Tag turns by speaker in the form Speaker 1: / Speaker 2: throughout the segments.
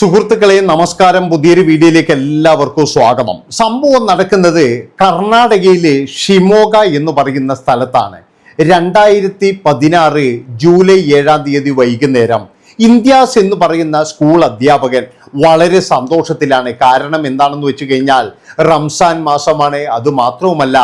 Speaker 1: സുഹൃത്തുക്കളെ നമസ്കാരം. പുതിയൊരു വീഡിയോയിലേക്ക് എല്ലാവർക്കും സ്വാഗതം. സംഭവം നടക്കുന്നത് കർണാടകയിലെ ഷിമോഗ എന്ന് പറയുന്ന സ്ഥലത്താണ്. രണ്ടായിരത്തി പതിനാറ് ജൂലൈ ഏഴാം തീയതി വൈകുന്നേരം ഇന്ത്യാസ് എന്ന് പറയുന്ന സ്കൂൾ അധ്യാപകൻ വളരെ സന്തോഷത്തിലാണ്. കാരണം എന്താണെന്ന് വെച്ച് കഴിഞ്ഞാൽ റംസാൻ മാസമാണ്. അത് മാത്രവുമല്ല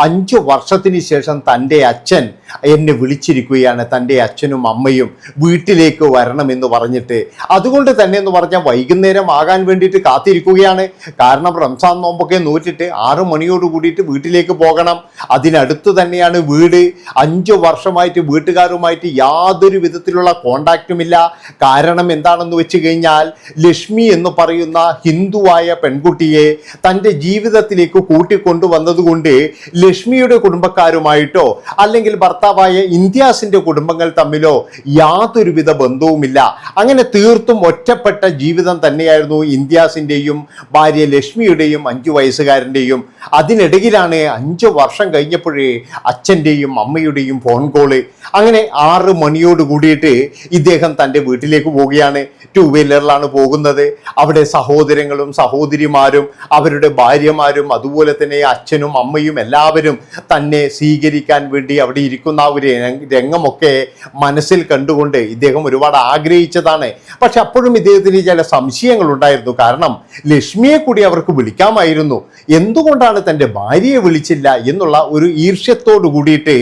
Speaker 1: അഞ്ച് വർഷത്തിന് ശേഷം തന്റെ അച്ഛൻ എന്നെ വിളിച്ചിരിക്കുകയാണ്. തന്റെ അച്ഛനും അമ്മയും വീട്ടിലേക്ക് വരണമെന്ന് പറഞ്ഞിട്ട്. അതുകൊണ്ട് തന്നെ എന്ന് പറഞ്ഞാൽ വൈകുന്നേരം ആകാൻ വേണ്ടിയിട്ട് കാത്തിരിക്കുകയാണ്. കാരണം റംസാൻ നോമ്പൊക്കെ നോറ്റിട്ട് ആറ് മണിയോട് കൂടിയിട്ട് വീട്ടിലേക്ക് പോകണം. അതിനടുത്ത് തന്നെയാണ് വീട്. അഞ്ച് വർഷമായിട്ട് വീട്ടുകാരുമായിട്ട് യാതൊരു വിധത്തിലുള്ള കോണ്ടാക്റ്റുമില്ല കാരണം എന്താണെന്ന് വെച്ച് കഴിഞ്ഞാൽ ലക്ഷ്മി എന്ന് പറയുന്ന ഹിന്ദുവായ പെൺകുട്ടിയെ തന്റെ ജീവിതത്തിലേക്ക് കൂട്ടിക്കൊണ്ടുവന്നതുകൊണ്ട് ലക്ഷ്മിയുടെ കുടുംബക്കാരുമായിട്ടോ അല്ലെങ്കിൽ ഭർത്താവായ ഇന്ത്യാസിന്റെ കുടുംബങ്ങൾ തമ്മിലോ യാതൊരുവിധ ബന്ധവുമില്ല. അങ്ങനെ തീർത്തും ഒറ്റപ്പെട്ട ജീവിതം തന്നെയായിരുന്നു ഇന്ത്യാസിന്റെയും ഭാര്യ ലക്ഷ്മിയുടെയും അഞ്ചു വയസ്സുകാരന്റെയും. അതിനിടയിലാണ് അഞ്ച് വർഷം കഴിഞ്ഞപ്പോഴേ അച്ഛന്റെയും അമ്മയുടെയും ഫോൺ കോൾ. അങ്ങനെ ആറ് മണിയോട് കൂടിയിട്ട് ഇദ്ദേഹം തന്റെ വീട്ടിലേക്ക് പോവുകയാണ്. ടു വീലറിലാണ് പോകുന്നത്. അവിടെ സഹോദരങ്ങളും സഹോദരിമാരും അവരുടെ ഭാര്യമാരും അതുപോലെ തന്നെ അച്ഛനും അമ്മയും എല്ലാവരും തന്നെ സ്വീകരിക്കാൻ വേണ്ടി അവിടെ ഇരിക്കുന്ന ആ ഒരു രംഗമൊക്കെ മനസ്സിൽ കണ്ടുകൊണ്ട് ഇദ്ദേഹം ഒരുപാട് ആഗ്രഹിച്ചതാണ്. പക്ഷെ അപ്പോഴും ഇദ്ദേഹത്തിന് ചില സംശയങ്ങൾ ഉണ്ടായിരുന്നു. കാരണം ലക്ഷ്മിയെ കൂടി അവർക്ക് വിളിക്കാമായിരുന്നു. എന്തുകൊണ്ടാണ് തന്റെ ഭാര്യയെ വിളിച്ചില്ല എന്നുള്ള ഒരു ഈർഷ്യത്തോട് കൂടിയിട്ട്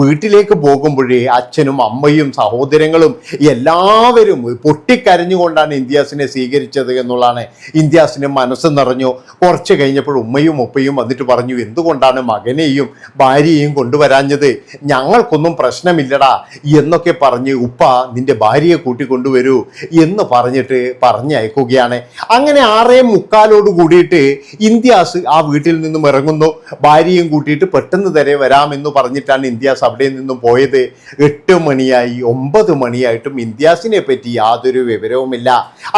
Speaker 1: വീട്ടിലേക്ക് പോകുമ്പോഴേ അച്ഛനും അമ്മയും സഹോദരങ്ങളും എല്ലാവരും പൊട്ടിക്കരഞ്ഞുകൊണ്ടാണ് ഇന്ത്യാസിനെ സ്വീകരിച്ചത് എന്നുള്ളതാണ് ഇന്ത്യാസിന് മനസ്സ് നിറഞ്ഞു. കുറച്ച് കഴിഞ്ഞപ്പോൾ ഉമ്മയും ഉപ്പയും വന്നിട്ട് പറഞ്ഞു എന്തുകൊണ്ടാണ് മകനെയും ഭാര്യയെയും കൊണ്ടുവരാഞ്ഞത്? ഞങ്ങൾക്കൊന്നും പ്രശ്നമില്ലടാ എന്നൊക്കെ പറഞ്ഞ് ഉപ്പ നിന്റെ ഭാര്യയെ കൂട്ടിക്കൊണ്ടുവരൂ എന്ന് പറഞ്ഞിട്ട് പറഞ്ഞയക്കുകയാണ്. അങ്ങനെ ആറേ മുക്കാലോട് കൂടിയിട്ട് ഇന്ത്യാസ് ആ വീട്ടിൽ നിന്നും ഇറങ്ങുന്നു. ഭാര്യയും കൂട്ടിയിട്ട് പെട്ടെന്ന് തന്നെ വരാമെന്ന് പറഞ്ഞിട്ടാണ് ഇന്ത്യാസ് അവിടെ നിന്നും പോയത്. എട്ട് മണിയായി ഒമ്പത് മണിയായിട്ടും ഇന്ത്യാസിനെ പറ്റി യാതൊരു വിവരവുമില്ല.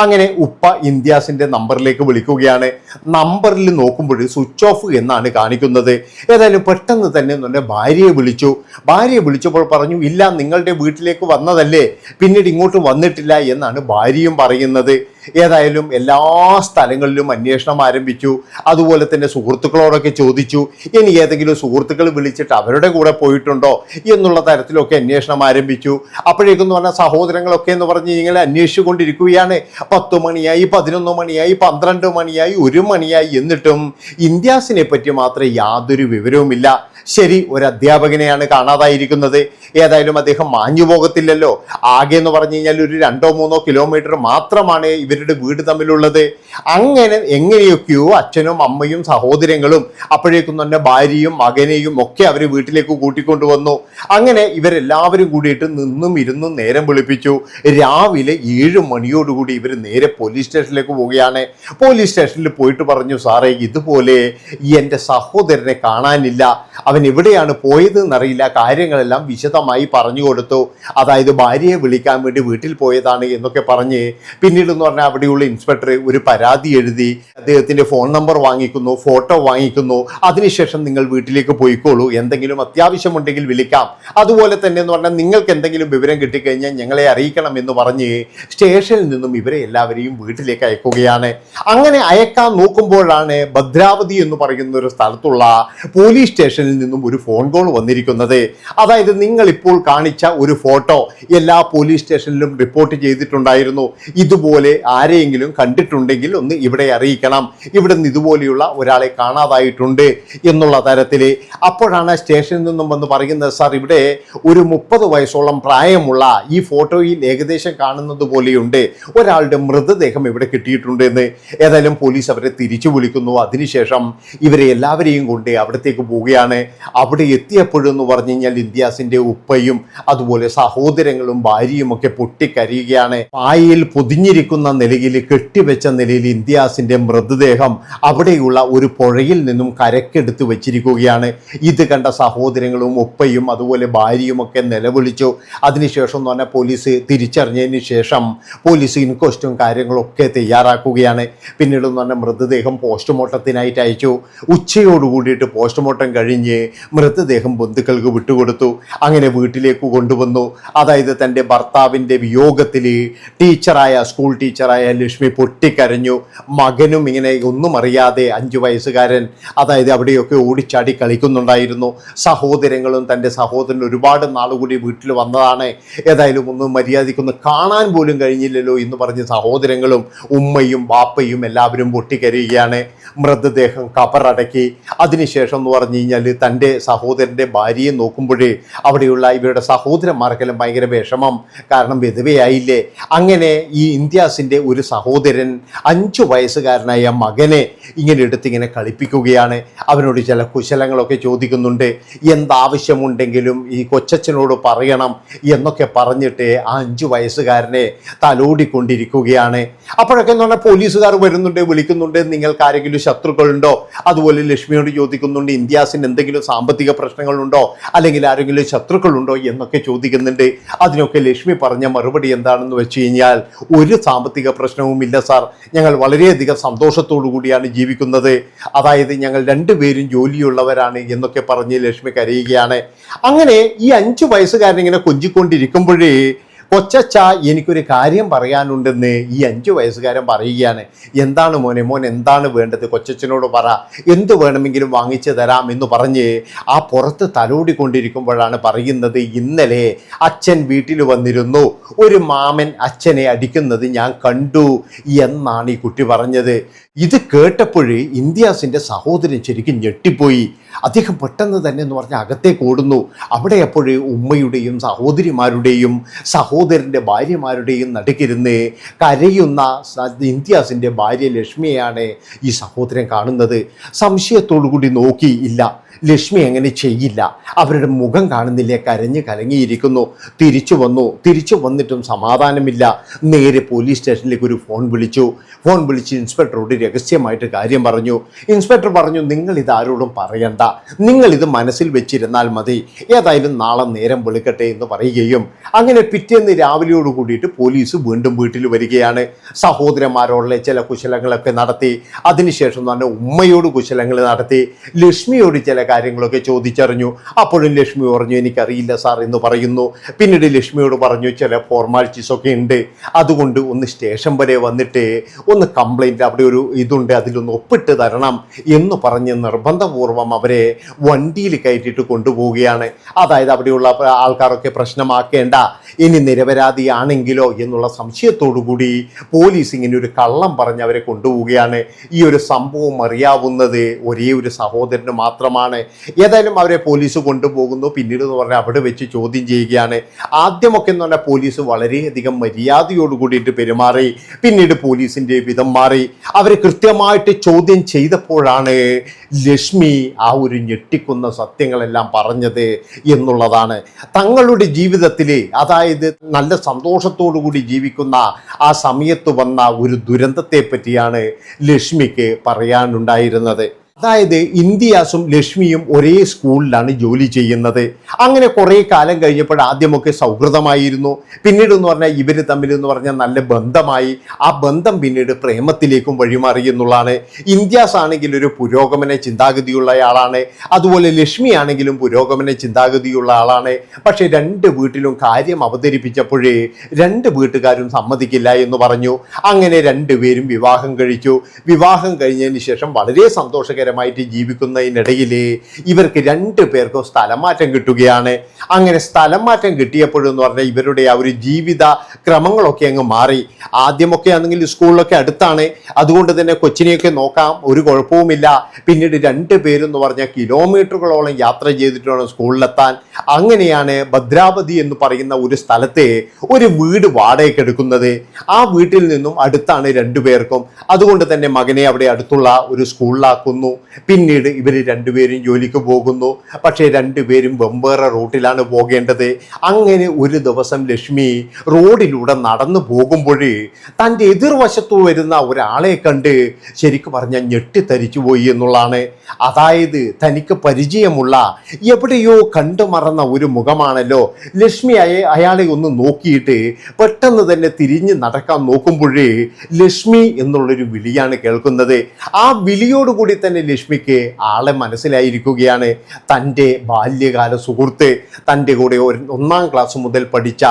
Speaker 1: അങ്ങനെ ഉപ്പ ഇന്ത്യാസിന്റെ നമ്പറിലേക്ക് വിളിക്കുകയാണ്. നമ്പറിൽ നോക്കുമ്പോൾ സ്വിച്ച് ഓഫ് എന്നാണ് കാണിക്കുന്നത്. ഏതായാലും പെട്ടെന്ന് തന്നെ എന്റെ ഭാര്യയെ വിളിച്ചു. ഭാര്യയെ വിളിച്ചപ്പോൾ പറഞ്ഞു ഇല്ല നിങ്ങളുടെ വീട്ടിലേക്ക് വന്നതല്ലേ. പിന്നീട് ഇങ്ങോട്ട് വന്നിട്ടില്ല എന്നാണ് ഭാര്യയും പറയുന്നത്. ഏതായാലും എല്ലാ സ്ഥലങ്ങളിലും അന്വേഷണം ആരംഭിച്ചു. അതുപോലെ തന്നെ സുഹൃത്തുക്കളോടൊക്കെ ചോദിച്ചു ഇനി ഏതെങ്കിലും സുഹൃത്തുക്കൾ വിളിച്ചിട്ട് അവരുടെ കൂടെ പോയിട്ടുണ്ടോ? എന്നുള്ള തരത്തിലൊക്കെ അന്വേഷണം ആരംഭിച്ചു. അപ്പോഴേക്കെന്ന് പറഞ്ഞാൽ സഹോദരങ്ങളൊക്കെ എന്ന് പറഞ്ഞ് നിങ്ങൾ അന്വേഷിച്ചുകൊണ്ടിരിക്കുകയാണ്. പത്ത് മണിയായി പതിനൊന്ന് മണിയായി പന്ത്രണ്ട് മണിയായി ഒരു മണിയായി എന്നിട്ടും ഇന്ത്യാസിനെ പറ്റി മാത്രം യാതൊരു വിവരവുമില്ല. ശരി ഒരു അധ്യാപകനെയാണ് കാണാതായിരിക്കുന്നത്. ഏതായാലും അദ്ദേഹം മാഞ്ഞു പോകത്തില്ലല്ലോ ആകെ എന്ന് പറഞ്ഞു കഴിഞ്ഞാൽ ഒരു രണ്ടോ മൂന്നോ കിലോമീറ്റർ മാത്രമാണ് ഇവരുടെ വീട് തമ്മിലുള്ളത്. അങ്ങനെ എങ്ങനെയൊക്കെയോ അച്ഛനും അമ്മയും സഹോദരങ്ങളും അപ്പോഴേക്കും തന്നെ ഭാര്യയും മകനെയും ഒക്കെ അവർ വീട്ടിലേക്ക് കൂട്ടിക്കൊണ്ടുവന്നു അങ്ങനെ ഇവരെല്ലാവരും കൂടിയിട്ട് നിന്നും ഇരുന്നും നേരം വിളിപ്പിച്ചു. രാവിലെ ഏഴ് മണിയോടുകൂടി ഇവർ നേരെ പോലീസ് സ്റ്റേഷനിലേക്ക് പോവുകയാണ്. പോലീസ് സ്റ്റേഷനിൽ പോയിട്ട് പറഞ്ഞു സാറേ ഇതുപോലെ എന്റെ സഹോദരനെ കാണാനില്ല. അവൻ എവിടെയാണ് പോയത് എന്നറിയില്ല കാര്യങ്ങളെല്ലാം വിശദമായി പറഞ്ഞു കൊടുത്തു. അതായത് ഭാര്യയെ വിളിക്കാൻ വേണ്ടി വീട്ടിൽ പോയതാണ് എന്നൊക്കെ പറഞ്ഞ് പിന്നീട് എന്ന് പറഞ്ഞാൽ അവിടെയുള്ള ഇൻസ്പെക്ടർ ഒരു പരാതി എഴുതി അദ്ദേഹത്തിന്റെ ഫോൺ നമ്പർ വാങ്ങിക്കുന്നു ഫോട്ടോ വാങ്ങിക്കുന്നു. അതിനുശേഷം നിങ്ങൾ വീട്ടിലേക്ക് പോയിക്കോളൂ. എന്തെങ്കിലും അത്യാവശ്യമുണ്ടെങ്കിൽ വിളിക്കാം. അതുപോലെ തന്നെ എന്ന് പറഞ്ഞാൽ നിങ്ങൾക്ക് എന്തെങ്കിലും വിവരം കിട്ടിക്കഴിഞ്ഞാൽ ഞങ്ങളെ അറിയിക്കണം എന്ന് പറഞ്ഞ് സ്റ്റേഷനിൽ നിന്നും ഇവരെ എല്ലാവരെയും വീട്ടിലേക്ക് അയക്കുകയാണ്. അങ്ങനെ അയക്കാൻ നോക്കുമ്പോഴാണ് ഭദ്രാവതി എന്ന് പറയുന്ന ഒരു സ്ഥലത്തുള്ള പോലീസ് സ്റ്റേഷനിൽ നിന്നും ഒരു ഫോൺ കോൾ വന്നിരിക്കുന്നത്. അതായത് നിങ്ങൾ ഇപ്പോൾ കാണിച്ച ഒരു ഫോട്ടോ എല്ലാ പോലീസ് സ്റ്റേഷനിലും റിപ്പോർട്ട് ചെയ്തിട്ടുണ്ടായിരുന്നു. ഇതുപോലെ ആരെയെങ്കിലും കണ്ടിട്ടുണ്ടെങ്കിൽ ഒന്ന് ഇവിടെ അറിയിക്കണം. ഇവിടെ നിന്ന് ഇതുപോലെയുള്ള ഒരാളെ കാണാതായിട്ടുണ്ട് എന്നുള്ള തരത്തിൽ അപ്പോഴാണ് സ്റ്റേഷനിൽ നിന്നും വന്ന് പറയുന്നത് സാർ ഇവിടെ ഒരു മുപ്പത് വയസ്സോളം പ്രായമുള്ള ഈ ഫോട്ടോയിൽ ഏകദേശം കാണുന്നത് പോലെയുണ്ട്. ഒരാളുടെ മൃതദേഹം ഇവിടെ കിട്ടിയിട്ടുണ്ട് എന്ന് ഏതായാലും പോലീസ് അവരെ തിരിച്ചു വിളിക്കുന്നു. അതിനുശേഷം ഇവരെ എല്ലാവരെയും കൊണ്ട് അവിടത്തേക്ക് പോവുകയാണ്. അവിടെ എത്തിയപ്പോഴെന്ന് പറഞ്ഞു കഴിഞ്ഞാൽ ഇന്ത്യാസിന്റെ ഉപ്പയും അതുപോലെ സഹോദരങ്ങളും ഭാര്യയും ഒക്കെ പൊട്ടിക്കരയുകയാണ്. പായയിൽ പൊതിഞ്ഞിരിക്കുന്ന നിലയിൽ കെട്ടിവെച്ച നിലയിൽ ഇന്ത്യാസിന്റെ മൃതദേഹം അവിടെയുള്ള ഒരു പുഴയിൽ നിന്നും കരക്കെടുത്ത് വെച്ചിരിക്കുകയാണ്. ഇത് കണ്ട സഹോദരങ്ങളും ഉപ്പയും അതുപോലെ ഭാര്യയും ഒക്കെ നിലവിളിച്ചു. അതിനുശേഷം എന്ന് പറഞ്ഞാൽ പോലീസ് തിരിച്ചറിഞ്ഞതിന് ശേഷം പോലീസ് ഇൻക്വസ്റ്റും കാര്യങ്ങളൊക്കെ തയ്യാറാക്കുകയാണ്. പിന്നീട് എന്ന് പറഞ്ഞാൽ മൃതദേഹം പോസ്റ്റ്മോർട്ടത്തിനായിട്ട് അയച്ചു. ഉച്ചയോട് കൂടിയിട്ട് പോസ്റ്റ്മോർട്ടം കഴിഞ്ഞ് മൃതദേഹം ബന്ധുക്കൾക്ക് വിട്ടുകൊടുത്തു. അങ്ങനെ വീട്ടിലേക്ക് കൊണ്ടുവന്നു. അതായത് തന്റെ ഭർത്താവിന്റെ വിയോഗത്തിൽ ടീച്ചറായ സ്കൂൾ ടീച്ചർ ഡ്രൈവറായ ലക്ഷ്മി പൊട്ടിക്കരഞ്ഞു. മകനും ഇങ്ങനെ ഒന്നും അറിയാതെ അഞ്ചു വയസ്സുകാരൻ അതായത് അവിടെയൊക്കെ ഓടിച്ചാടി കളിക്കുന്നുണ്ടായിരുന്നു. സഹോദരങ്ങളും തന്റെ സഹോദരൻ ഒരുപാട് നാളുകൂടി വീട്ടിൽ വന്നതാണ്. ഏതായാലും ഒന്നും മര്യാദയ്ക്കൊന്ന് കാണാൻ പോലും കഴിഞ്ഞില്ലല്ലോ എന്ന് പറഞ്ഞ് സഹോദരങ്ങളും ഉമ്മയും ബാപ്പയും എല്ലാവരും പൊട്ടിക്കരയുകയാണ്. മൃതദേഹം കബറടക്കി. അതിനുശേഷം എന്ന് പറഞ്ഞു കഴിഞ്ഞാൽ തന്റെ സഹോദരന്റെ ഭാര്യയെ നോക്കുമ്പോഴേ അവിടെയുള്ള ഇവരുടെ സഹോദരന്മാർക്കെല്ലാം ഭയങ്കര വിഷമം. കാരണം വിധവയായില്ലേ അങ്ങനെ ഈ ഇന്ത്യാസിന്റെ ഒരു സഹോദരൻ അഞ്ചു വയസ്സുകാരനായ മകനെ ഇങ്ങനെ എടുത്തിങ്ങനെ കളിപ്പിക്കുകയാണ്. അവനോട് ചില കുശലങ്ങളൊക്കെ ചോദിക്കുന്നുണ്ട്. എന്താവശ്യമുണ്ടെങ്കിലും ഈ കൊച്ചച്ഛനോട് പറയണം എന്നൊക്കെ പറഞ്ഞിട്ട് ആ അഞ്ചു വയസ്സുകാരനെ തലോടിക്കൊണ്ടിരിക്കുകയാണ്. അപ്പോഴൊക്കെ എന്ന് പറഞ്ഞാൽ പോലീസുകാർ വരുന്നുണ്ട് വിളിക്കുന്നുണ്ട്. നിങ്ങൾക്ക് ആരെങ്കിലും ശത്രുക്കളുണ്ടോ? അതുപോലെ ലക്ഷ്മിയോട് ചോദിക്കുന്നുണ്ട് ഇന്ത്യാസിന് എന്തെങ്കിലും സാമ്പത്തിക പ്രശ്നങ്ങളുണ്ടോ? അല്ലെങ്കിൽ ആരെങ്കിലും ശത്രുക്കളുണ്ടോ? എന്നൊക്കെ ചോദിക്കുന്നുണ്ട്. അതിനൊക്കെ ലക്ഷ്മി പറഞ്ഞ മറുപടി എന്താണെന്ന് വെച്ച് കഴിഞ്ഞാൽ ഒരു സാമ്പത്തിക പ്രശ്നവുമില്ല സാർ. ഞങ്ങൾ വളരെയധികം സന്തോഷത്തോടു കൂടിയാണ് ജീവിക്കുന്നത്. അതായത് ഞങ്ങൾ രണ്ടുപേരും ജോലിയുള്ളവരാണ് എന്നൊക്കെ പറഞ്ഞ് ലക്ഷ്മി കരയുകയാണ്. അങ്ങനെ ഈ അഞ്ചു വയസ്സുകാരൻ ഇങ്ങനെ കൊഞ്ചിക്കൊണ്ടിരിക്കുമ്പോഴേ കൊച്ചച്ച എനിക്കൊരു കാര്യം പറയാനുണ്ടെന്ന് ഈ അഞ്ചു വയസ്സുകാരൻ പറയുകയാണ്. എന്താണ് മോനെ മോൻ എന്താണ് വേണ്ടത്? കൊച്ചച്ചനോട് പറ. എന്ത് വേണമെങ്കിലും വാങ്ങിച്ചു തരാം എന്ന് പറഞ്ഞ് ആ പുറത്ത് തലോടിക്കൊണ്ടിരിക്കുമ്പോഴാണ് പറയുന്നത് ഇന്നലെ അച്ഛൻ വീട്ടിൽ വന്നിരുന്നു. ഒരു മാമൻ അച്ഛനെ അടിക്കുന്നത് ഞാൻ കണ്ടു എന്നാണ് ഈ കുട്ടി പറഞ്ഞത്. ഇത് കേട്ടപ്പോഴേ ഇന്ത്യാസിന്റെ സഹോദരൻ ശരിക്കും ഞെട്ടിപ്പോയി. അദ്ദേഹം പെട്ടെന്ന് തന്നെ എന്ന് പറഞ്ഞാൽ അകത്തേക്ക് ഓടുന്നു. അവിടെ അപ്പോഴേ ഉമ്മയുടെയും സഹോദരിമാരുടെയും സഹോദരന്റെ ഭാര്യമാരുടെയും നടുക്കിരുന്ന് കരയുന്ന ഇന്ത്യാസിന്റെ ഭാര്യ ലക്ഷ്മിയാണ് ഈ സഹോദരൻ കാണുന്നത്. സംശയത്തോടു കൂടി നോക്കി ഇല്ല ലക്ഷ്മി അങ്ങനെ ചെയ്യില്ല. അവരുടെ മുഖം കാണുന്നില്ല? കരഞ്ഞ് കലങ്ങിയിരിക്കുന്നു. തിരിച്ചു വന്നു. തിരിച്ചു വന്നിട്ടും സമാധാനമില്ല. നേരെ പോലീസ് സ്റ്റേഷനിലേക്ക് ഒരു ഫോൺ വിളിച്ചു. ഫോൺ വിളിച്ച് ഇൻസ്പെക്ടറോട് രഹസ്യമായിട്ട് കാര്യം പറഞ്ഞു. ഇൻസ്പെക്ടർ പറഞ്ഞു നിങ്ങൾ ഇത് ആരോടും പറയണ്ട. നിങ്ങൾ ഇത് മനസ്സിൽ വെച്ചിരുന്നാൽ മതി. ഏതായാലും നാളെ നേരം വെളുക്കട്ടെ എന്ന് പറയുകയും അങ്ങനെ പിറ്റേന്ന് രാവിലെയോട് കൂടിയിട്ട് പോലീസ് വീണ്ടും വീട്ടിൽ വരികയാണ്. സഹോദരന്മാരോടുള്ള ചില കുശലങ്ങളൊക്കെ നടത്തി. അതിനുശേഷം തന്നെ ഉമ്മയോട് കുശലങ്ങൾ നടത്തി. ലക്ഷ്മിയോട് ചില കാര്യങ്ങളൊക്കെ ചോദിച്ചറിഞ്ഞു. അപ്പോഴും ലക്ഷ്മി പറഞ്ഞു എനിക്കറിയില്ല സാർ എന്ന് പറയുന്നു. പിന്നീട് ലക്ഷ്മിയോട് പറഞ്ഞു ചില ഫോർമാലിറ്റീസ് ഒക്കെ ഉണ്ട്. അതുകൊണ്ട് ഒന്ന് സ്റ്റേഷൻ വരെ വന്നിട്ട് ഒന്ന് കംപ്ലൈന്റ് അവിടെ ഒരു ഇതുണ്ട് അതിലൊന്ന് ഒപ്പിട്ട് തരണം എന്ന് പറഞ്ഞ് നിർബന്ധപൂർവം അവരെ വണ്ടിയിൽ കയറ്റിയിട്ട് കൊണ്ടുപോവുകയാണ്. അതായത് അവിടെയുള്ള ആൾക്കാരൊക്കെ പ്രശ്നമാക്കേണ്ട. ഇനി നിരപരാധിയാണെങ്കിലോ എന്നുള്ള സംശയത്തോടുകൂടി പോലീസ് ഇങ്ങനെ ഒരു കള്ളം പറഞ്ഞ് അവരെ കൊണ്ടുപോവുകയാണ്. ഈ ഒരു സംഭവം അറിയാവുന്നത് ഒരേ ഒരു സഹോദരന് മാത്രമാണ്. ഏതായാലും അവരെ പോലീസ് കൊണ്ടുപോകുന്നു. പിന്നീട് എന്ന് പറഞ്ഞാൽ അവിടെ വെച്ച് ചോദ്യം ചെയ്യുകയാണ്. ആദ്യമൊക്കെ എന്ന് പറഞ്ഞാൽ പോലീസ് വളരെയധികം മര്യാദയോട് കൂടിയിട്ട് പെരുമാറി. പിന്നീട് പോലീസിന്റെ വിധം മാറി. അവരെ കൃത്യമായിട്ട് ചോദ്യം ചെയ്തപ്പോഴാണ് ലക്ഷ്മി ആ ഒരു ഞെട്ടിക്കുന്ന സത്യങ്ങളെല്ലാം പറഞ്ഞത് എന്നുള്ളതാണ്. തങ്ങളുടെ ജീവിതത്തിൽ അതായത് നല്ല സന്തോഷത്തോടു കൂടി ജീവിക്കുന്ന ആ സമയത്ത് വന്ന ഒരു ദുരന്തത്തെ പറ്റിയാണ് ലക്ഷ്മിക്ക് പറയാനുണ്ടായിരുന്നത്. അതായത് ഇന്ത്യാസും ലക്ഷ്മിയും ഒരേ സ്കൂളിലാണ് ജോലി ചെയ്യുന്നത്. അങ്ങനെ കുറേ കാലം കഴിഞ്ഞപ്പോൾ ആദ്യമൊക്കെ സൗഹൃദമായിരുന്നു. പിന്നീട് എന്ന് പറഞ്ഞാൽ ഇവർ തമ്മിൽ എന്ന് പറഞ്ഞാൽ നല്ല ബന്ധമായി. ആ ബന്ധം പിന്നീട് പ്രേമത്തിലേക്കും വഴിമാറി എന്നുള്ളതാണ്. ഇന്ത്യാസ് ആണെങ്കിൽ ഒരു പുരോഗമന ചിന്താഗതിയുള്ള ആളാണ്. അതുപോലെ ലക്ഷ്മി ആണെങ്കിലും പുരോഗമന ചിന്താഗതിയുള്ള ആളാണ്. പക്ഷേ രണ്ട് വീട്ടിലും കാര്യം അവതരിപ്പിച്ചപ്പോഴേ രണ്ട് വീട്ടുകാരും സമ്മതിക്കില്ല എന്ന് പറഞ്ഞു. അങ്ങനെ രണ്ടുപേരും വിവാഹം കഴിച്ചു. വിവാഹം കഴിഞ്ഞതിന് ശേഷം വളരെ സന്തോഷകരമായിട്ട് ജീവിക്കുന്നതിനിടയിൽ ഇവർക്ക് രണ്ട് പേർക്കും സ്ഥലം മാറ്റം കിട്ടുകയാണ്. അങ്ങനെ സ്ഥലം മാറ്റം കിട്ടിയപ്പോഴെന്ന് പറഞ്ഞാൽ ഇവരുടെ ആ ഒരു ജീവിത ക്രമങ്ങളൊക്കെ അങ്ങ് മാറി. ആദ്യമൊക്കെ ആണെങ്കിൽ സ്കൂളിലൊക്കെ അടുത്താണ്. അതുകൊണ്ട് തന്നെ കൊച്ചിനെയൊക്കെ നോക്കാം ഒരു കുഴപ്പവുമില്ല. പിന്നീട് രണ്ട് പേരെന്ന് പറഞ്ഞാൽ കിലോമീറ്ററുകളോളം യാത്ര ചെയ്തിട്ട് വേണം സ്കൂളിലെത്താൻ. അങ്ങനെയാണ് ഭദ്രാവതി എന്ന് പറയുന്ന ഒരു സ്ഥലത്തെ ഒരു വീട് വാടകയ്ക്ക് എടുക്കുന്നത്. ആ വീട്ടിൽ നിന്നും അടുത്താണ് രണ്ടുപേർക്കും അതുകൊണ്ട് തന്നെ മകനെ അവിടെ അടുത്തുള്ള ഒരു സ്കൂളിലാക്കുന്നു. പിന്നീട് ഇവർ രണ്ടുപേരും ജോലിക്ക് പോകുന്നു. പക്ഷേ രണ്ടുപേരും വെമ്പേറെ റൂട്ടിലാണ് പോകേണ്ടത്. അങ്ങനെ ഒരു ദിവസം ലക്ഷ്മി റോഡിലൂടെ നടന്നു പോകുമ്പോൾ തന്റെ എതിർവശത്തു വരുന്ന ഒരാളെ കണ്ട് ശരിക്കും പറഞ്ഞാൽ ഞെട്ടിത്തരിച്ചു പോയി എന്നുള്ളതാണ്. അതായത് തനിക്ക് പരിചയമുള്ള എവിടെയോ കണ്ടു മറന്ന ഒരു മുഖമാണല്ലോ. ലക്ഷ്മി അയ അയാളെ ഒന്ന് നോക്കിയിട്ട് പെട്ടെന്ന് തന്നെ തിരിഞ്ഞ് നടക്കാൻ നോക്കുമ്പോഴേ ലക്ഷ്മി എന്നുള്ളൊരു വിളിയാണ് കേൾക്കുന്നത്. ആ വിളിയോടുകൂടി തന്നെ ലക്ഷ്മിക്ക് ആളെ മനസ്സിലായിരിക്കുകയാണ് തന്റെ ബാല്യകാല സുഹൃത്ത്. തന്റെ കൂടെ ഒരു ഒന്നാം ക്ലാസ് മുതൽ പഠിച്ച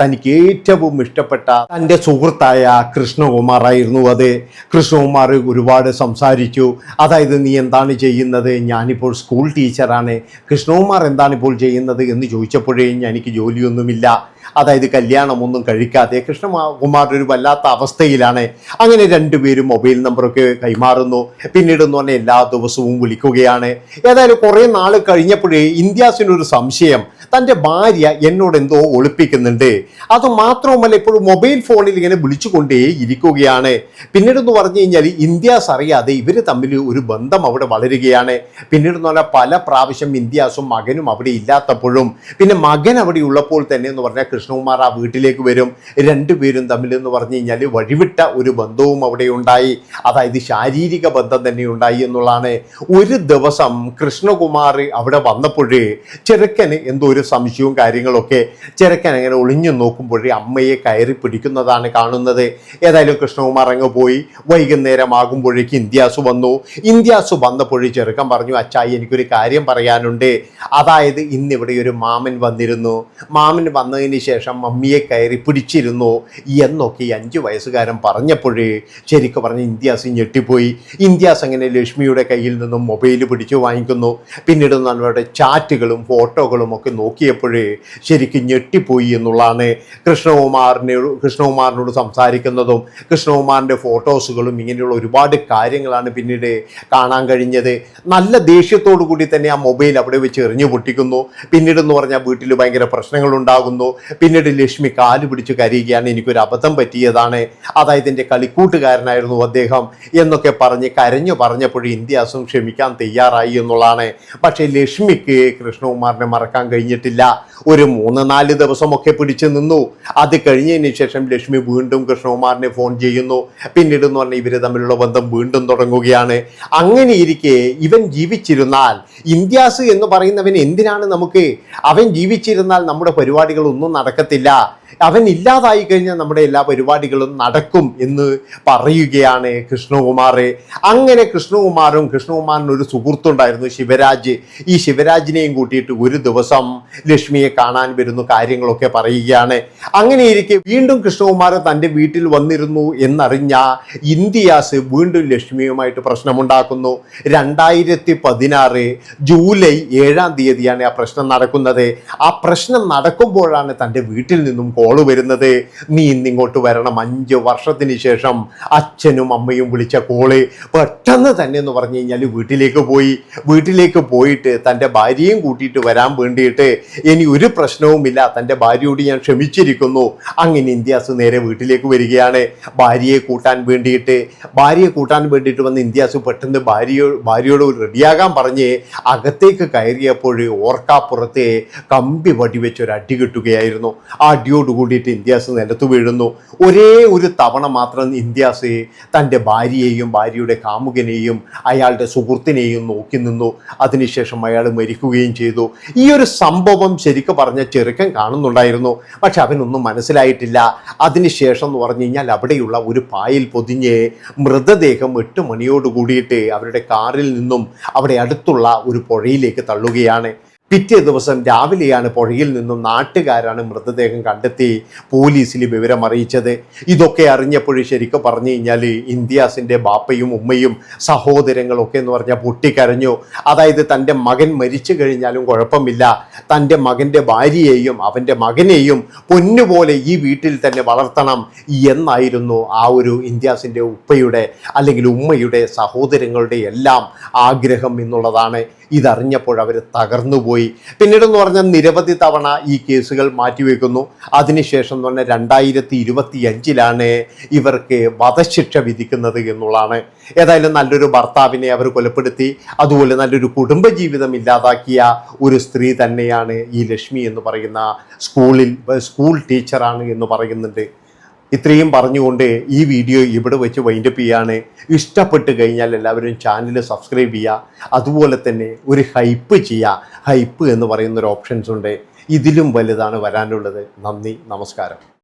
Speaker 1: തനിക്ക് ഏറ്റവും ഇഷ്ടപ്പെട്ട തന്റെ സുഹൃത്തായ കൃഷ്ണകുമാറായിരുന്നു അത്. കൃഷ്ണകുമാർ ഒരുപാട് സംസാരിച്ചു. അതായത് നീ എന്താണ് ചെയ്യുന്നത്? ഞാനിപ്പോൾ സ്കൂൾ ടീച്ചറാണ് കൃഷ്ണകുമാർ എന്താണ് ഇപ്പോൾ ചെയ്യുന്നത്? എന്ന് ചോദിച്ചപ്പോഴേ എനിക്ക് ജോലിയൊന്നുമില്ല. അതായത് കല്യാണമൊന്നും കഴിക്കാതെ കൃഷ്ണകുമാർ ഒരു വല്ലാത്ത അവസ്ഥയിലാണ്. അങ്ങനെ രണ്ടുപേരും മൊബൈൽ നമ്പറൊക്കെ കൈമാറുന്നു. പിന്നീട് എന്ന് പറഞ്ഞാൽ എല്ലാ ദിവസവും വിളിക്കുകയാണ്. ഏതായാലും കുറേ നാൾ കഴിഞ്ഞപ്പോഴേ ഇന്ത്യാസിനൊരു സംശയം. തന്റെ ഭാര്യ എന്നോട് എന്തോ ഒളിപ്പിക്കുന്നുണ്ട്. അത് മാത്രവുമല്ല ഇപ്പോഴും മൊബൈൽ ഫോണിൽ ഇങ്ങനെ വിളിച്ചുകൊണ്ടേ ഇരിക്കുകയാണ്. പിന്നീട് എന്ന് പറഞ്ഞു കഴിഞ്ഞാൽ ഇന്ത്യാസ് അറിയാതെ ഇവർ തമ്മിൽ ഒരു ബന്ധം അവിടെ വളരുകയാണ്. പിന്നീട് എന്ന് പറഞ്ഞാൽ പല പ്രാവശ്യം ഇന്ത്യാസും മകനും അവിടെ ഇല്ലാത്തപ്പോഴും. പിന്നെ മകൻ അവിടെ ഉള്ളപ്പോൾ തന്നെ എന്ന് പറഞ്ഞാൽ കൃഷ്ണകുമാർ ആ വീട്ടിലേക്ക് വരും. രണ്ടുപേരും തമ്മിൽ എന്ന് പറഞ്ഞു കഴിഞ്ഞാൽ വഴിവിട്ട ഒരു ബന്ധവും അവിടെ ഉണ്ടായി. അതായത് ശാരീരിക ബന്ധം തന്നെ ഉണ്ടായി എന്നുള്ളതാണ്. ഒരു ദിവസം കൃഷ്ണകുമാർ അവിടെ വന്നപ്പോഴേ ചെറുക്കന് എന്തോ ഒരു സംശയവും കാര്യങ്ങളൊക്കെ ചെറുക്കൻ അങ്ങനെ ഒളിഞ്ഞു നോക്കുമ്പോഴേ അമ്മയെ കയറി പിടിക്കുന്നതാണ് കാണുന്നത്. ഏതായാലും കൃഷ്ണകുമാർ അങ്ങ് പോയി. വൈകുന്നേരം ആകുമ്പോഴേക്ക് ഇന്ത്യാസ് വന്നു. ഇന്ത്യാസ് വന്നപ്പോഴേ ചെറുക്കൻ പറഞ്ഞു അച്ചായി എനിക്കൊരു കാര്യം പറയാനുണ്ട്. അതായത് ഇന്നിവിടെ ഒരു മാമൻ വന്നിരുന്നു. മാമൻ വന്നതിന് ശേഷം മമ്മിയെ കയറി പിടിച്ചിരുന്നു എന്നൊക്കെ ഈ അഞ്ച് വയസ്സുകാരൻ പറഞ്ഞപ്പോഴേ ശരിക്കും പറഞ്ഞ് ഇന്ത്യാസ് ഞെട്ടിപ്പോയി. ഇന്ത്യാസ് അങ്ങനെ ലക്ഷ്മിയുടെ കയ്യിൽ നിന്നും മൊബൈൽ പിടിച്ചു വാങ്ങിക്കുന്നു. പിന്നീട് നമ്മളുടെ ചാറ്റുകളും ഫോട്ടോകളും ഒക്കെ നോക്കിയപ്പോഴേ ശരിക്കും ഞെട്ടിപ്പോയി എന്നുള്ളതാണ് കൃഷ്ണകുമാറിനെ കൃഷ്ണകുമാറിനോട് സംസാരിക്കുന്നതും കൃഷ്ണകുമാറിന്റെ ഫോട്ടോസുകളും ഇങ്ങനെയുള്ള ഒരുപാട് കാര്യങ്ങളാണ് പിന്നീട് കാണാൻ കഴിഞ്ഞത്. നല്ല ദേഷ്യത്തോടു കൂടി തന്നെ ആ മൊബൈൽ അവിടെ വെച്ച് എറിഞ്ഞു പൊട്ടിക്കുന്നു. പിന്നീട് എന്ന് പറഞ്ഞാൽ വീട്ടിൽ ഭയങ്കര പ്രശ്നങ്ങളുണ്ടാകുന്നു. പിന്നീട് ലക്ഷ്മി കാൽ പിടിച്ച് കരയുകയാണ് എനിക്കൊരു അബദ്ധം പറ്റിയതാണ്. അതായത് എന്റെ കളിക്കൂട്ടുകാരനായിരുന്നു അദ്ദേഹം എന്നൊക്കെ പറഞ്ഞ് കരഞ്ഞു പറഞ്ഞപ്പോഴും ഇന്ത്യാസും ക്ഷമിക്കാൻ തയ്യാറായി എന്നുള്ളതാണ്. പക്ഷേ ലക്ഷ്മിക്ക് കൃഷ്ണകുമാറിനെ മറക്കാൻ കഴിഞ്ഞിട്ടില്ല. ഒരു മൂന്ന് നാല് ദിവസമൊക്കെ പിടിച്ചു നിന്നു. അത് കഴിഞ്ഞതിന് ശേഷം ലക്ഷ്മി വീണ്ടും കൃഷ്ണകുമാറിനെ ഫോൺ ചെയ്യുന്നു. പിന്നീട് എന്ന് പറഞ്ഞാൽ ഇവർ തമ്മിലുള്ള ബന്ധം വീണ്ടും തുടങ്ങുകയാണ്. അങ്ങനെ ഇരിക്കെ ഇവൻ ജീവിച്ചിരുന്നാൽ ഇന്ത്യാസ് എന്ന് പറയുന്നവൻ എന്തിനാണ് നമുക്ക്? അവൻ ജീവിച്ചിരുന്നാൽ നമ്മുടെ പരിപാടികളൊന്നും നടക്കത്തില്ല. അവൻ ഇല്ലാതായി കഴിഞ്ഞാൽ നമ്മുടെ എല്ലാ പരിപാടികളും നടക്കും എന്ന് പറയുകയാണ് കൃഷ്ണകുമാർ അങ്ങനെ കൃഷ്ണകുമാറും കൃഷ്ണകുമാറിന് ഒരു സുഹൃത്തുണ്ടായിരുന്നു ശിവരാജ്. ഈ ശിവരാജിനെയും കൂട്ടിയിട്ട് ഒരു ദിവസം ലക്ഷ്മിയെ കാണാൻ വരുന്നു കാര്യങ്ങളൊക്കെ പറയുകയാണ്. അങ്ങനെ ഇരിക്കെ വീണ്ടും കൃഷ്ണകുമാർ തന്റെ വീട്ടിൽ വന്നിരുന്നു എന്നറിഞ്ഞ ഇന്ത്യാസ് വീണ്ടും ലക്ഷ്മിയുമായിട്ട് പ്രശ്നമുണ്ടാക്കുന്നു. രണ്ടായിരത്തി പതിനാറ് ജൂലൈ ഏഴാം തീയതിയാണ് ആ പ്രശ്നം നടക്കുന്നത്. ആ പ്രശ്നം നടക്കുമ്പോഴാണ് തന്റെ വീട്ടിൽ നിന്നും കോൾ വരുന്നത്. നീ ഇന്നിങ്ങോട്ട് വരണം. അഞ്ച് വർഷത്തിന് ശേഷം അച്ഛനും അമ്മയും വിളിച്ച കോൾ പെട്ടെന്ന് തന്നെ എന്ന് പറഞ്ഞു കഴിഞ്ഞാൽ വീട്ടിലേക്ക് പോയി. വീട്ടിലേക്ക് പോയിട്ട് തന്റെ ഭാര്യയും കൂട്ടിയിട്ട് വരാൻ വേണ്ടിയിട്ട് ഇനി ഒരു പ്രശ്നവുമില്ല. തന്റെ ഭാര്യയോട് ഞാൻ ക്ഷമിച്ചിരിക്കുന്നു. അങ്ങനെ ഇന്ത്യാസ് നേരെ വീട്ടിലേക്ക് വരികയാണ്. ഭാര്യയെ കൂട്ടാൻ വേണ്ടിയിട്ട് ഭാര്യയെ കൂട്ടാൻ വേണ്ടിയിട്ട് വന്ന് ഇന്ത്യാസ് പെട്ടെന്ന് ഭാര്യയോ ഭാര്യയോട് റെഡിയാകാൻ പറഞ്ഞ് അകത്തേക്ക് കയറിയപ്പോൾ ഓർക്കാപ്പുറത്തെ കമ്പി വടിവെച്ച് ഒരു അടി കിട്ടുകയായിരുന്നു. ആ അടിയോട് കൂടിയിട്ട് ഇന്ത്യാസ് നിലത്ത് വീഴുന്നു. ഒരേ ഒരു തവണ മാത്രം ഇന്ത്യാസ് തന്റെ ഭാര്യയെയും ഭാര്യയുടെ കാമുകനെയും അയാളുടെ സുഹൃത്തിനെയും നോക്കി നിന്നു. അതിനുശേഷം അയാൾ മരിക്കുകയും ചെയ്തു. ഈ ഒരു സംഭവം ശരിക്കും പറഞ്ഞ ചെറുക്കൻ കാണുന്നുണ്ടായിരുന്നു. പക്ഷെ അവനൊന്നും മനസ്സിലായിട്ടില്ല. അതിനുശേഷം എന്ന് പറഞ്ഞു കഴിഞ്ഞാൽ അവിടെയുള്ള ഒരു പായിൽ പൊതിഞ്ഞ് മൃതദേഹം എട്ട് മണിയോട് കൂടിയിട്ട് അവരുടെ കാറിൽ നിന്നും അവിടെ അടുത്തുള്ള ഒരു പുഴയിലേക്ക് തള്ളുകയാണ്. പിറ്റേ ദിവസം രാവിലെയാണ് പുഴയിൽ നിന്നും നാട്ടുകാരാണ് മൃതദേഹം കണ്ടെത്തി പോലീസിൽ വിവരം അറിയിച്ചത്. ഇതൊക്കെ അറിഞ്ഞപ്പോൾ ശരിക്കും പറഞ്ഞു കഴിഞ്ഞാൽ ഇന്ത്യാസിന്റെ ബാപ്പയും ഉമ്മയും സഹോദരങ്ങളൊക്കെ എന്ന് പറഞ്ഞാൽ പൊട്ടിക്കരഞ്ഞു. അതായത് തന്റെ മകൻ മരിച്ചു കഴിഞ്ഞാലും കുഴപ്പമില്ല. തന്റെ മകന്റെ ഭാര്യയെയും അവന്റെ മകനെയും പൊന്നുപോലെ ഈ വീട്ടിൽ തന്നെ വളർത്തണം എന്നായിരുന്നു ആ ഒരു ഇന്ത്യാസിന്റെ ഉപ്പയുടെ അല്ലെങ്കിൽ ഉമ്മയുടെ സഹോദരങ്ങളുടെ എല്ലാം ആഗ്രഹം എന്നുള്ളതാണ്. ഇതറിഞ്ഞപ്പോൾ അവർ തകർന്നുപോയി. പിന്നീടെന്ന് പറഞ്ഞാൽ നിരവധി തവണ ഈ കേസുകൾ മാറ്റിവെക്കുന്നു. അതിനുശേഷം എന്ന് പറഞ്ഞാൽ രണ്ടായിരത്തി ഇരുപത്തി അഞ്ചിലാണ് ഇവർക്ക് വധശിക്ഷ വിധിക്കുന്നത് എന്നുള്ളതാണ്. ഏതായാലും നല്ലൊരു ഭർത്താവിനെ അവർ കൊലപ്പെടുത്തി. അതുപോലെ നല്ലൊരു കുടുംബജീവിതം ഇല്ലാതാക്കിയ ഒരു സ്ത്രീ തന്നെയാണ് ഈ ലക്ഷ്മി എന്ന് പറയുന്ന സ്കൂളിൽ സ്കൂൾ ടീച്ചറാണ് എന്ന് പറയുന്നുണ്ട്. ഇത്രയും പറഞ്ഞുകൊണ്ട് ഈ വീഡിയോ ഇവിടെ വെച്ച് വൈൻഡപ്പ് ചെയ്യാണ്. ഇഷ്ടപ്പെട്ട് കഴിഞ്ഞാൽ എല്ലാവരും ചാനൽ സബ്സ്ക്രൈബ് ചെയ്യുക. അതുപോലെ തന്നെ ഒരു ഹൈപ്പ് ചെയ്യുക. ഹൈപ്പ് എന്ന് പറയുന്ന ഒരു ഓപ്ഷൻസ് ഉണ്ട്. ഇതിലും വലുതാണ് വരാനുള്ളത്. നന്ദി നമസ്കാരം.